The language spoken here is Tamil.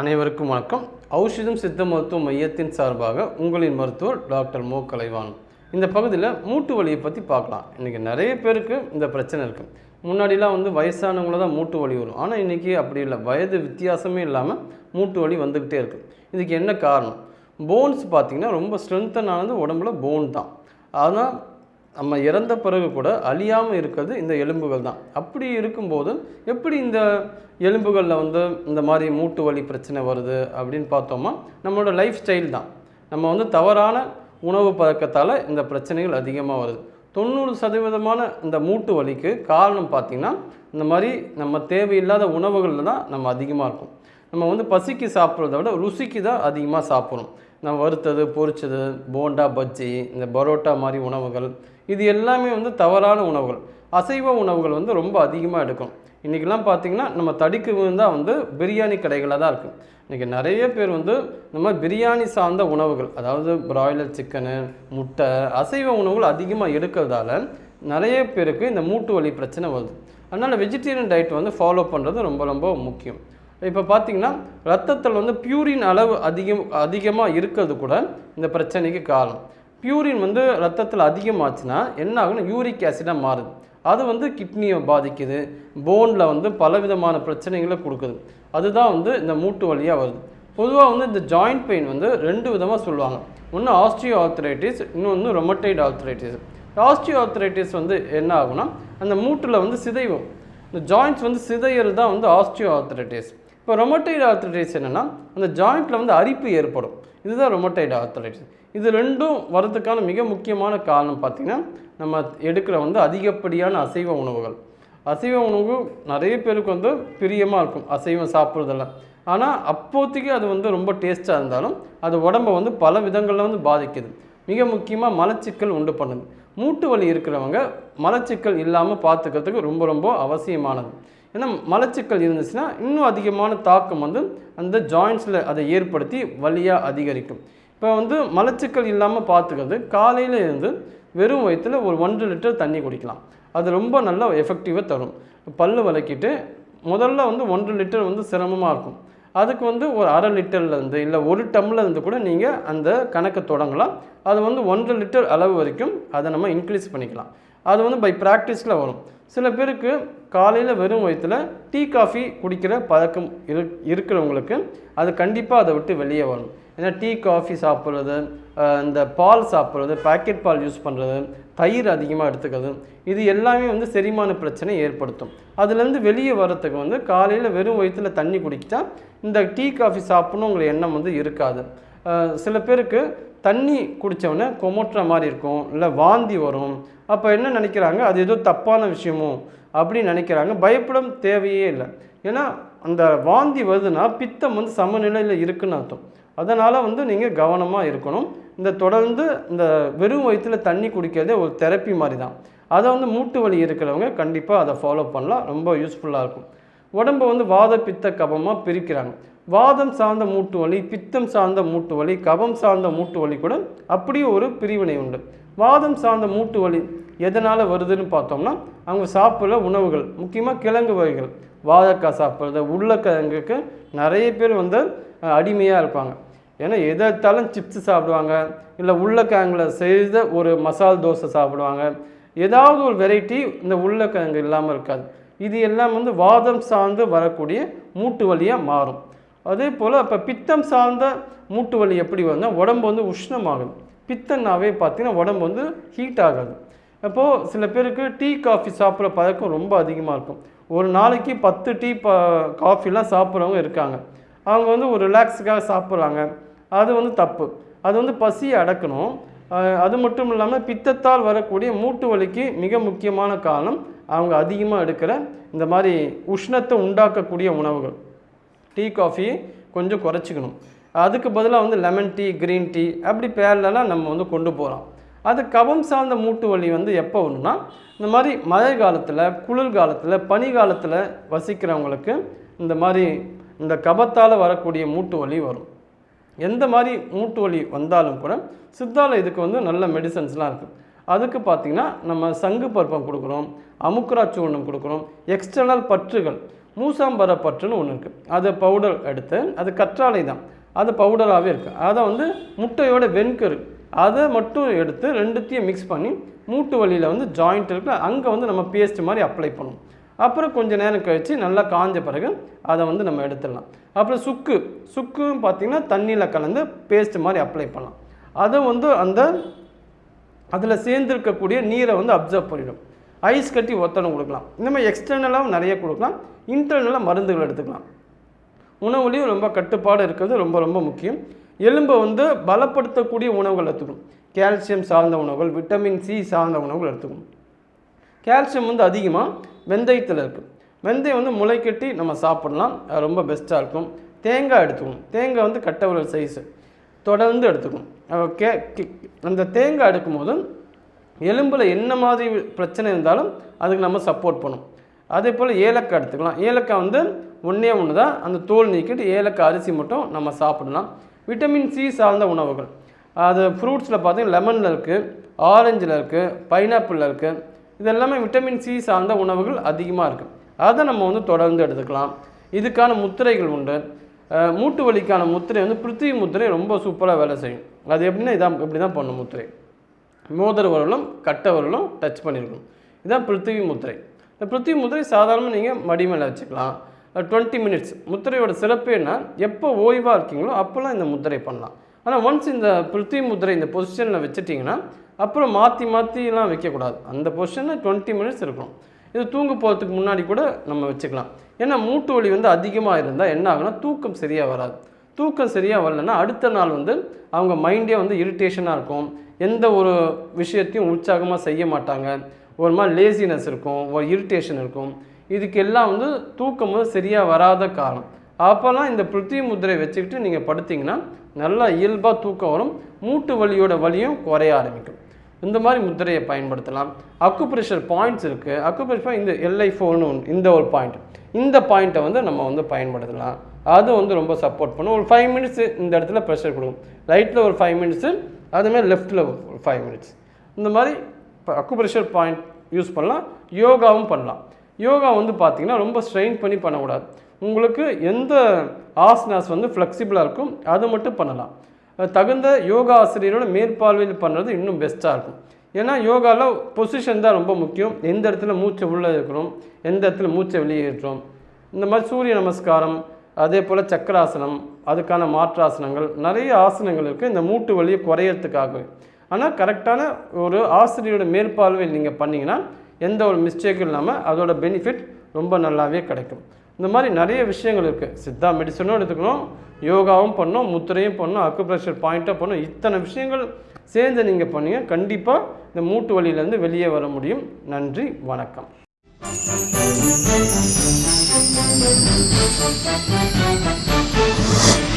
அனைவருக்கும் வணக்கம். ஔஷதம் சித்த மருத்துவ மையத்தின் சார்பாக உங்களின் மருத்துவர் டாக்டர் மோ. கலைவான் இந்த பகுதியில் மூட்டு வலியை பற்றி பார்க்கலாம். இன்றைக்கி நிறைய பேருக்கு இந்த பிரச்சனை இருக்குது முன்னாடிலாம் வந்து வயசானவங்கள தான் மூட்டு வலி வரும். ஆனால் இன்றைக்கி அப்படி இல்லை. வயது வித்தியாசமே இல்லாமல் மூட்டு வலி வந்துக்கிட்டே இருக்குது இதுக்கு என்ன காரணம்? போன்ஸ் பார்த்திங்கன்னா ரொம்ப ஸ்ட்ரென்த்தனானது உடம்புல போன் தான். ஆனால் நம்ம இறந்த பிறகு கூட அழியாமல் இருக்கிறது இந்த எலும்புகள் தான். அப்படி இருக்கும்போது எப்படி இந்த எலும்புகளில் வந்து இந்த மாதிரி மூட்டு வலி பிரச்சனை வருது அப்படின்னு பார்த்தோம்னா நம்மளோட லைஃப் ஸ்டைல் தான். நம்ம வந்து தவறான உணவு பழக்கத்தால் இந்த பிரச்சனைகள் அதிகமாக வருது. தொண்ணூறு சதவீதமான இந்த மூட்டு வலிக்கு காரணம் பார்த்திங்கன்னா இந்த மாதிரி நம்ம தேவையில்லாத உணவுகளில் தான் நம்ம அதிகமாக இருக்கும். நம்ம வந்து பசிக்கு சாப்பிட்றத விட ருசிக்கு தான் அதிகமாக சாப்பிட்றோம் நான் வறுத்தது பொரிச்சது போண்டா பஜ்ஜி இந்த பரோட்டா மாதிரி உணவுகள் இது எல்லாமே வந்து தவறான உணவுகள். அசைவ உணவுகள் வந்து ரொம்ப அதிகமாக எடுக்கும். இன்றைக்கெல்லாம் பார்த்திங்கன்னா நம்ம தடிக்கு தான் வந்து பிரியாணி கடைகளாக தான் இருக்குது இன்றைக்கி நிறைய பேர் வந்து நம்ம பிரியாணி சார்ந்த உணவுகள் அதாவது பிராய்லர் சிக்கனு முட்டை அசைவ உணவுகள் அதிகமாக எடுக்கிறதால நிறைய பேருக்கு இந்த மூட்டு வலி பிரச்சனை வருது. அதனால் வெஜிடேரியன் டயட் வந்து ஃபாலோ பண்ணுறது ரொம்ப ரொம்ப முக்கியம். இப்போ பார்த்திங்கன்னா ரத்தத்தில் வந்து பியூரின் அளவு அதிகம் அதிகமாக இருக்கிறது கூட இந்த பிரச்சனைக்கு காரணம். பியூரின் வந்து ரத்தத்தில் அதிகமாச்சுன்னா என்ன ஆகும்னா யூரிக் ஆசிடாக மாறுது. அது வந்து கிட்னியை பாதிக்குது. போனில் வந்து பலவிதமான பிரச்சனைகளை கொடுக்குது. அதுதான் வந்து இந்த மூட்டு வழியாக வருது. பொதுவாக வந்து இந்த ஜாயிண்ட் பெயின் வந்து ரெண்டு விதமாக சொல்லுவாங்க. ஒன்று ஆஸ்ட்ரியோ ஆர்த்தரைட்டிஸ் இன்னொன்று ரொமட்டைட் ஆர்த்தரைட்டிஸ் ஆஸ்ட்ரியோ ஆர்த்தரைட்டிஸ் வந்து என்ன ஆகும்னா அந்த மூட்டில் வந்து சிதைவும். இந்த ஜாயிண்ட்ஸ் வந்து சிதையிறது தான் வந்து ஆஸ்ட்ரியோ ஆர்த்தரைட்டிஸ் இப்போ ரொமட்டைட் ஆர்த்தரைட்டிஸ் என்னென்னா அந்த ஜாயிண்ட்டில் வந்து அரிப்பு ஏற்படும். இதுதான் ரொமட்டைடு ஆர்த்தரைட்டிஸ் இது ரெண்டும் வரதுக்கான மிக முக்கியமான காரணம் பார்த்திங்கன்னா நம்ம எடுக்கிற வந்து அதிகப்படியான அசைவ உணவுகள். அசைவ உணவு நிறைய பேருக்கு வந்து பிரியமாக இருக்கும். அசைவம் சாப்பிட்றதெல்லாம். ஆனால் அப்போதைக்கு அது வந்து ரொம்ப டேஸ்ட்டாக இருந்தாலும் அது உடம்பை வந்து பல விதங்களில் வந்து பாதிக்குது. மிக முக்கியமாக மலச்சிக்கல் உண்டு பண்ணுது. மூட்டு வலி இருக்கிறவங்க மலச்சிக்கல் இல்லாமல் பார்த்துக்கிறதுக்கு ரொம்ப ரொம்ப அவசியமானது. ஏன்னா மலச்சிக்கல் இருந்துச்சுன்னா இன்னும் அதிகமான தாக்கம் வந்து அந்த ஜாயின்ஸில் அதை ஏற்படுத்தி வலியாக அதிகரிக்கும். இப்போ வந்து மலச்சிக்கல் இல்லாமல் பார்த்துக்கிறது காலையில் இருந்து வெறும் வயிற்றில் ஒரு ஒன்றரை லிட்டர் தண்ணி குடிக்கலாம். அது ரொம்ப நல்ல எஃபெக்டிவாக தரும். பல்லு விளக்கிட்டு முதல்ல வந்து ஒன்றரை லிட்டர் வந்து சிரமமாக இருக்கும். அதுக்கு வந்து ஒரு அரை லிட்டர்லேருந்து இல்லை ஒரு டம்ளர்லேருந்து கூட நீங்கள் அந்த கணக்கை தொடங்கலாம். அது வந்து ஒன்றரை லிட்டர் அளவு வரைக்கும் அதை நம்ம இன்க்ரீஸ் பண்ணிக்கலாம். அது வந்து பை ப்ராக்டிஸில் வரும். சில பேருக்கு காலையில் வெறும் வயிற்றில் டீ காஃபி குடிக்கிற பழக்கம் இரு இருக்கிறவங்களுக்கு அது கண்டிப்பாக அதை விட்டு வெளியே வரும் ஏன்னா டீ காஃபி சாப்பிட்றது இந்த பால் சாப்பிட்றது பாக்கெட் பால் யூஸ் பண்ணுறது தயிர் அதிகமாக எடுத்துக்கிறது இது எல்லாமே வந்து செரிமான பிரச்சனை ஏற்படுத்தும். அதுலேருந்து வெளியே வரத்துக்கு வந்து காலையில் வெறும் வயிற்றில் தண்ணி குடிச்சா இந்த டீ காஃபி சாப்பிட்ணுங்கிற எண்ணம் வந்து இருக்காது. சில பேருக்கு தண்ணி குடித்தவொடனே கொமட்டுற மாதிரி இருக்கும் இல்லை வாந்தி வரும். அப்போ என்ன நினைக்கிறாங்க? அது ஏதோ தப்பான விஷயமோ அப்படின்னு நினைக்கிறாங்க. பயப்படும் தேவையே இல்லை. ஏன்னா அந்த வாந்தி வருதுன்னா பித்தம் வந்து சமநிலையில் இருக்குன்னு அர்த்தம். அதனால் வந்து நீங்கள் கவனமாக இருக்கணும். இந்த தொடர்ந்து இந்த வெறும் வயிற்றில் தண்ணி குடிக்கிறதே ஒரு தெரப்பி மாதிரி தான் அதை வந்து மூட்டு வலி இருக்கிறவங்க கண்டிப்பாக அதை ஃபாலோ பண்ணலாம். ரொம்ப யூஸ்ஃபுல்லாக இருக்கும். உடம்பை வந்து வாத பித்த கபமாக பிரிக்கிறாங்க. வாதம் சார்ந்த மூட்டு வலி பித்தம் சார்ந்த மூட்டு வலி கபம் சார்ந்த மூட்டு வலி கூட அப்படியே ஒரு பிரிவினை உண்டு. வாதம் சார்ந்த மூட்டு வலி எதனால் வருதுன்னு பார்த்தோம்னா அவங்க சாப்பிட்ற உணவுகள் முக்கியமாக கிழங்கு வகைகள். வாழைக்காய் சாப்பிட்றது உருளைக்கிழங்குக்கு நிறைய பேர் வந்து அடிமையாக இருப்பாங்க. ஏன்னா எதாத்தாலும் சிப்ஸ் சாப்பிடுவாங்க இல்லை உருளைக்கிழங்குல செய்த ஒரு மசால் தோசை சாப்பிடுவாங்க. ஏதாவது ஒரு வெரைட்டி இந்த உருளைக்கிழங்கு இல்லாமல் இருக்காது. இது எல்லாம் வந்து வாதம் சார்ந்து வரக்கூடிய மூட்டு வலியாக மாறும். அதே போல் இப்போ பித்தம் சார்ந்த மூட்டு வலி எப்படி வந்தால் உடம்பு வந்து உஷ்ணமாகும். பித்தன்னாவே பார்த்திங்கன்னா உடம்பு வந்து ஹீட் ஆகாது. அப்போது சில பேருக்கு டீ காஃபி சாப்பிட்ற பழக்கம் ரொம்ப அதிகமாக இருக்கும். ஒரு நாளைக்கு பத்து டீ ப காஃபிலாம் சாப்பிட்றவங்க இருக்காங்க. அவங்க வந்து ஒரு ரிலாக்ஸுக்காக சாப்பிட்றாங்க. அது வந்து தப்பு. அது வந்து பசியை அடக்கணும். அது மட்டும் இல்லாமல் பித்தத்தால் வரக்கூடிய மூட்டு வலிக்கு மிக முக்கியமான காரணம் அவங்க அதிகமாக எடுக்கிற இந்த மாதிரி உஷ்ணத்தை உண்டாக்கக்கூடிய உணவுகள். டீ காஃபி கொஞ்சம் குறைச்சிக்கணும். அதுக்கு பதிலாக வந்து லெமன் டீ க்ரீன் டீ அப்படி பேர்லலாம் நம்ம வந்து கொண்டு போகலாம். அது கபம் சார்ந்த மூட்டு வலி வந்து எப்போ வரும்னா இந்த மாதிரி மழை காலத்தில் குளிர் காலத்தில் பனி காலத்தில் வசிக்கிறவங்களுக்கு இந்த மாதிரி இந்த கபத்தால் வரக்கூடிய மூட்டு வலி வரும். எந்த மாதிரி மூட்டு வலி வந்தாலும் கூட சித்தால இதுக்கு வந்து நல்ல மெடிசன்ஸ்லாம் இருக்குது அதுக்கு பார்த்திங்கன்னா நம்ம சங்கு பருப்பம் கொடுக்குறோம் அமுக்குரா சூர்ணம் கொடுக்குறோம் எக்ஸ்டர்னல் பற்றுகள் மூசாம்பரப்பற்றுன்னு ஒன்று இருக்குது அது பவுடர் எடுத்து அது கற்றாழை தான். அது பவுடராகவே இருக்குது அதை வந்து முட்டையோட வெண்கரு. அதை மட்டும் எடுத்து ரெண்டுத்தையும் மிக்ஸ் பண்ணி மூட்டு வலியில் வந்து ஜாயிண்ட் இருக்குல்ல அங்கே வந்து நம்ம பேஸ்ட் மாதிரி அப்ளை பண்ணுவோம் அப்புறம் கொஞ்சம் நேரம் கழித்து நல்லா காஞ்ச பிறகு அதை வந்து நம்ம எடுத்துடலாம். அப்புறம் சுக்கு. சுக்கும் பார்த்திங்கன்னா தண்ணியில் கலந்து பேஸ்ட் மாதிரி அப்ளை பண்ணலாம். அதை வந்து அந்த அதில் சேர்ந்துருக்கக்கூடிய நீரை வந்து அப்சர்வ் பண்ணிடும். ஐஸ் கட்டி ஒத்தனை கொடுக்கலாம். இந்த மாதிரி எக்ஸ்டர்னலாகவும் நிறைய கொடுக்கலாம். இன்டர்னலாக மருந்துகள் எடுத்துக்கலாம். உணவுலையும் ரொம்ப கட்டுப்பாடு இருக்கிறது ரொம்ப ரொம்ப முக்கியம். எலும்பை வந்து பலப்படுத்தக்கூடிய உணவுகள் எடுத்துக்கணும். கால்சியம் சார்ந்த உணவுகள் விட்டமின் சி சார்ந்த உணவுகள் எடுத்துக்கணும். கால்சியம் வந்து அதிகமாக வெந்தயத்தில் இருக்குது வெந்தயம் வந்து முளைக்கட்டி நம்ம சாப்பிடலாம். அது ரொம்ப பெஸ்ட்டாக இருக்கும். தேங்காய் எடுத்துக்கணும். தேங்காய் வந்து கட்டை சைஸு தொடர்ந்து எடுத்துக்கணும். ஓகே கி- அந்த தேங்காய் எடுக்கும்போது எலும்பில் என்ன மாதிரி பிரச்சனை இருந்தாலும் அதுக்கு நம்ம சப்போர்ட் பண்ணும் அதே போல் ஏலக்காய் எடுத்துக்கலாம். ஏலக்காய் வந்து ஒன்றே ஒன்று தான் அந்த தோல் நீக்கிட்டு ஏலக்காய் அரிசி மட்டும் நம்ம சாப்பிடலாம். விட்டமின் சி சார்ந்த உணவுகள். அது ஃப்ரூட்ஸில் பார்த்தீங்கன்னா லெமனில் இருக்குது ஆரஞ்சில் இருக்குது பைனாப்பிளில் இருக்குது இது எல்லாமே விட்டமின் சி சார்ந்த உணவுகள் அதிகமாக இருக்குது அதை நம்ம வந்து தொடர்ந்து எடுத்துக்கலாம். இதுக்கான முத்திரைகள் உண்டு. மூட்டு வலிக்கான முத்திரை வந்து பிருத்திவி முத்திரை ரொம்ப சூப்பராக வேலை செய்யும். அது எப்படின்னா இதான் இப்படி தான் பண்ணும் முத்திரை. மோதிர விரலும் கட்டை விரலும் டச் பண்ணியிருக்கணும் இதுதான் பிருத்திவி முத்திரை. இந்த பிருத்திவி முத்திரை சாதாரணமாக நீங்கள் மடி மேலே வச்சுக்கலாம். டுவெண்ட்டி மினிட்ஸ் முத்திரையோட சிறப்பு என்ன? எப்போ ஓய்வாக இருக்கீங்களோ அப்போல்லாம் இந்த முத்திரை பண்ணலாம். ஆனால் ஒன்ஸ் இந்த பிருத்திவி முத்திரை இந்த பொசிஷனில் வச்சுட்டிங்கன்னா அப்புறம் மாற்றி மாற்றிலாம் வைக்கக்கூடாது. அந்த பொசிஷனில் டுவெண்ட்டி மினிட்ஸ் இருக்கணும். இது தூங்க போகிறதுக்கு முன்னாடி கூட நம்ம வச்சுக்கலாம். ஏன்னா மூட்டு வலி வந்து அதிகமாக இருந்தால் என்ன ஆகுனா தூக்கம் சரியாக வராது. தூக்கம் சரியாக வரலன்னா அடுத்த நாள் வந்து அவங்க மைண்டே வந்து இரிட்டேஷனாக இருக்கும். எந்த ஒரு விஷயத்தையும் உற்சாகமாக செய்ய மாட்டாங்க. ஒரு மாதிரி லேசினஸ் இருக்கும் ஒரு இரிட்டேஷன் இருக்கும். இதுக்கு எல்லாம் வந்து தூக்கம் வந்து சரியாக வராத காரணம். அப்போல்லாம் இந்த பிருத்திவி முதிரை வச்சுக்கிட்டு நீங்கள் படுத்திங்கன்னா நல்லா இயல்பாக தூக்கம் வரும். மூட்டு வலியோட வலியும் குறைய ஆரம்பிக்கும். இந்த மாதிரி முத்திரையை பயன்படுத்தலாம். அக்குப்ரெஷர் பாயிண்ட்ஸ் இருக்குது அக்குப்ரெஷர் இந்த எல்ஐ ஃபோர்னு ஒன்று இந்த ஒரு பாயிண்ட் இந்த பாயிண்ட்டை வந்து நம்ம வந்து பயன்படுத்தலாம். அது வந்து ரொம்ப சப்போர்ட் பண்ணும். ஒரு ஃபைவ் மினிட்ஸ் இந்த இடத்துல ப்ரெஷர் கொடுக்கும். ரைட்டில் ஒரு ஃபைவ் மினிட்ஸு அதுமாதிரி லெஃப்ட்டில் ஒரு ஃபைவ் மினிட்ஸ் இந்த மாதிரி இப்போ அக்குப்ரெஷர் பாயிண்ட் யூஸ் பண்ணலாம். யோகாவும் பண்ணலாம். யோகா வந்து பார்த்திங்கன்னா ரொம்ப ஸ்ட்ரெயின் பண்ணி பண்ணக்கூடாது. உங்களுக்கு எந்த ஆசனாஸ் வந்து ஃப்ளெக்சிபிளாக இருக்கும் அது மட்டும் பண்ணலாம். தகுந்த யோகா ஆசிரியரோட மேற்பார்வையில் பண்ணுறது இன்னும் பெஸ்ட்டாக இருக்கும். ஏன்னா யோகாவில் பொசிஷன் தான் ரொம்ப முக்கியம். எந்த இடத்துல மூச்சை உள்ளே இருக்கிறோம் எந்த இடத்துல மூச்சை வெளியேற்றோம் இந்த மாதிரி சூரிய நமஸ்காரம் அதே போல் சக்கராசனம் அதுக்கான மாற்றாசனங்கள் நிறைய ஆசனங்கள் இருக்குது இந்த மூட்டு வலியை குறையறதுக்காகவே. ஆனால் கரெக்டான ஒரு ஆசிரியரோட மேற்பார்வையில் நீங்கள் பண்ணிங்கன்னா எந்த ஒரு மிஸ்டேக்கும் இல்லாமல் அதோட பெனிஃபிட் ரொம்ப நல்லாவே கிடைக்கும். இந்த மாதிரி நிறைய விஷயங்கள் இருக்குது சித்தா மெடிசனும் எடுத்துக்கணும் யோகாவும் பண்ணணும் முத்திரையும் பண்ணணும் அக்குப்ரெஷர் பாயிண்ட்டாக பண்ணணும். இத்தனை விஷயங்கள் சேர்ந்து நீங்கள் பண்ணீங்க. கண்டிப்பாக இந்த மூட்டு வலியிலேருந்து வெளியே வர முடியும். நன்றி வணக்கம். Thank you.